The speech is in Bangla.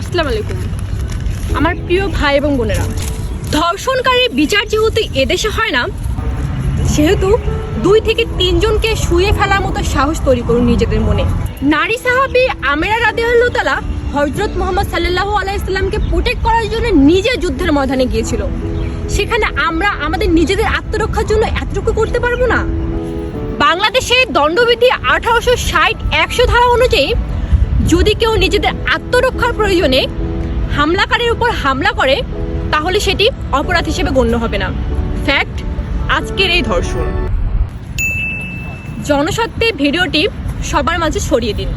আসসালামু আলাইকুম আমার প্রিয় ভাই এবং বোনেরা ধর্ষণকারীর বিচার যেহেতু এদেশে হয় না, সেহেতু দুই থেকে তিনজনকে শুয়ে ফেলার মতো সাহস তৈরি করুন নিজেদের মনে। নারী সাহাবি আমেরা রাদিয়াল্লাহু তাআলা হজরত মোহাম্মদ সাল্লাল্লাহু আলাইসাল্লামকে প্রোটেক্ট করার জন্য নিজে যুদ্ধের ময়দানে গিয়েছিল। সেখানে আমরা আমাদের নিজেদের আত্মরক্ষার জন্য এতটুকু করতে পারব না? বাংলাদেশে দণ্ডবিধি আঠারোশো ষাট একশো ধারা অনুযায়ী যদি কেউ নিজেদের আত্মরক্ষার প্রয়োজনে হামলাকারীর উপর হামলা করে, তাহলে সেটি অপরাধ হিসেবে গণ্য হবে না। ফ্যাক্ট আজকের এই ধর্ষণ। জনস্বার্থে ভিডিওটি সবার মাঝে ছড়িয়ে দিন।